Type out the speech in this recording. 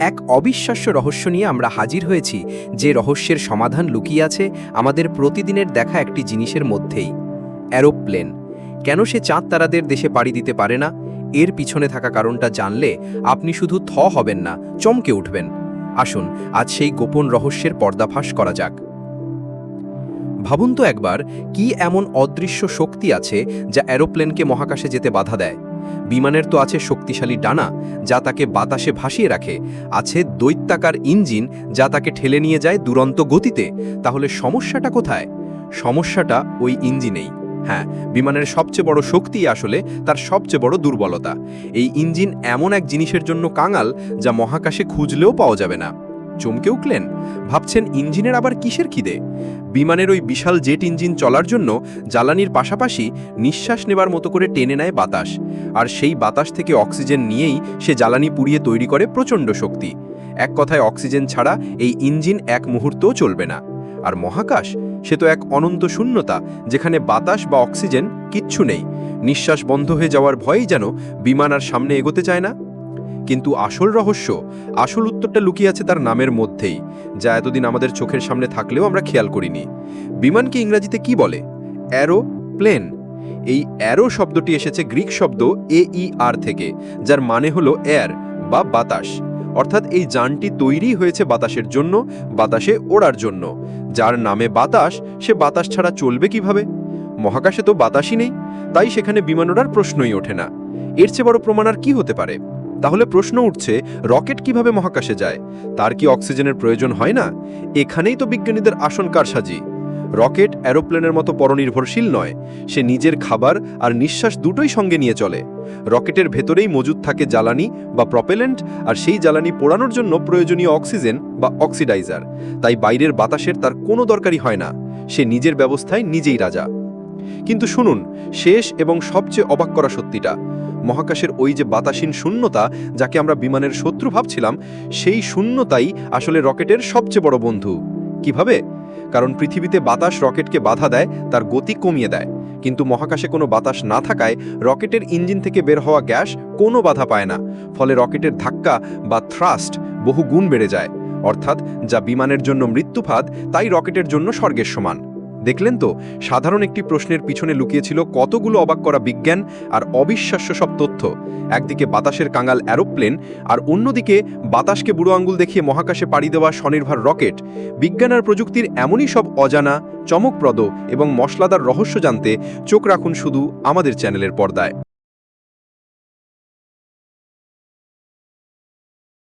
এক অবিশ্বাস্য রহস্য নিয়ে আমরা হাজির হয়েছি, যে রহস্যের সমাধান লুকিয়ে আছে আমাদের প্রতিদিনের দেখা একটি জিনিসের মধ্যেই, অ্যারোপ্লেন। কেন সে চাঁদ তারাদের দেশে পাড়ি দিতে পারে না? এর পিছনে থাকা কারণটা জানলে আপনি শুধু থ হবেন না, চমকে উঠবেন। আসুন, আজ সেই গোপন রহস্যের পর্দাফাশ করা যাক। ভাবুন তো একবার, কি এমন অদৃশ্য শক্তি আছে যা অ্যারোপ্লেনকে মহাকাশে যেতে বাধা দেয়? বিমানের তো আছে শক্তিশালী ডানা, যা তাকে বাতাসে ভাসিয়ে রাখে। আছে দৈত্যাকার ইঞ্জিন, যা তাকে ঠেলে নিয়ে যায় দুরন্ত গতিতে। তাহলে সমস্যাটা কোথায়? সমস্যাটা ওই ইঞ্জিনেই। হ্যাঁ বিমানের সবচেয়ে বড় শক্তি আসলে তার সবচেয়ে বড় দুর্বলতা। এই ইঞ্জিন এমন এক জিনিসের জন্য কাঙাল, যা মহাকাশে খুঁজলেও পাওয়া যাবে না। চমকে উঠলেন? ভাবছেন ইঞ্জিনের আবার কিসের খিদে? বিমানের ওই বিশাল জেট ইঞ্জিন চলার জন্য জ্বালানির পাশাপাশি নিঃশ্বাস নেবার মতো করে টেনে নেয় বাতাস। আর সেই বাতাস থেকে অক্সিজেন নিয়েই সে জ্বালানি পুড়িয়ে তৈরি করে প্রচণ্ড শক্তি। এক কথায় অক্সিজেন ছাড়া এই ইঞ্জিন এক মুহূর্তও চলবে না। আর মহাকাশ? সে তো এক অনন্ত শূন্যতা, যেখানে বাতাস বা অক্সিজেন কিচ্ছু নেই। নিঃশ্বাস বন্ধ হয়ে যাওয়ার ভয়েই যেন বিমান আর সামনে এগোতে চায় না। কিন্তু আসল রহস্য, আসল উত্তরটা লুকিয়ে আছে তার নামের মধ্যেই, যা এতদিন আমাদের চোখের সামনে থাকলেও আমরা খেয়াল করিনি। বিমানকে ইংরাজিতে কি বলে? Arrow, plane. এই অ্যারো শব্দটি এসেছে গ্রিক শব্দ এ ই আর থেকে, যার মানে হলো এয়ার বা বাতাস। অর্থাৎ এই যানটি তৈরি হয়েছে বাতাসের জন্য, বাতাসে ওড়ার জন্য। যার নামে বাতাস, সে বাতাস ছাড়া চলবে কীভাবে? মহাকাশে তো বাতাসই নেই, তাই সেখানে বিমান ওড়ার প্রশ্নই ওঠে না। এর চেয়ে বড় প্রমাণ আর কি হতে পারে? তাহলে প্রশ্ন উঠছে, রকেট কীভাবে মহাকাশে যায়? তার কি অক্সিজেনের প্রয়োজন হয় না? এখানেই তো বিজ্ঞানীদের আসন কারসাজি। রকেট অ্যারোপ্লেনের মতো পরনির্ভরশীল নয়, সে নিজের খাবার আর নিঃশ্বাস দুটোই সঙ্গে নিয়ে চলে। রকেটের ভেতরেই মজুদ থাকে জ্বালানি বা প্রপেলেন্ট, আর সেই জ্বালানি পোড়ানোর জন্য প্রয়োজনীয় অক্সিজেন বা অক্সিডাইজার। তাই বাইরের বাতাসের তার কোনো দরকারই হয় না, সে নিজের ব্যবস্থায় নিজেই রাজা। কিন্তু শুনুন, শেষ এবং সবচেয়ে অবাক করা সত্যিটা মহাকাশের ওই যে বাতাসীন শূন্যতা যাকে আমরা বিমানের শত্রু ভাবছিলাম, সেই শূন্যতাই আসলে রকেটের সবচেয়ে বড় বন্ধু। কীভাবে? কারণ পৃথিবীতে বাতাস রকেটকে বাধা দেয়, তার গতি কমিয়ে দেয়। কিন্তু মহাকাশে কোনো বাতাস না থাকায় রকেটের ইঞ্জিন থেকে বের হওয়া গ্যাস কোনো বাধা পায় না। ফলে রকেটের ধাক্কা বা থ্রাস্ট বহু গুণ বেড়ে যায়। অর্থাৎ যা বিমানের জন্য মৃত্যুফাদ তাই রকেটের জন্য স্বর্গের সমান। দেখলেন তো, সাধারণ একটি প্রশ্নের পিছনে লুকিয়েছিল কতগুলো অবাক করা বিজ্ঞান আর অবিশ্বাস্য সব তথ্য। একদিকে বাতাসের কাঙ্গাল অ্যারোপ্লেন আর অন্যদিকে বাতাসকে বুড়ো আঙ্গুল দেখিয়ে মহাকাশে পাড়ি দেওয়া স্বনির্ভর রকেট। বিজ্ঞান আর প্রযুক্তির এমনই সব অজানা, চমকপ্রদ এবং মশলাদার রহস্য জানতে চোখ রাখুন শুধু আমাদের চ্যানেলের পর্দায়।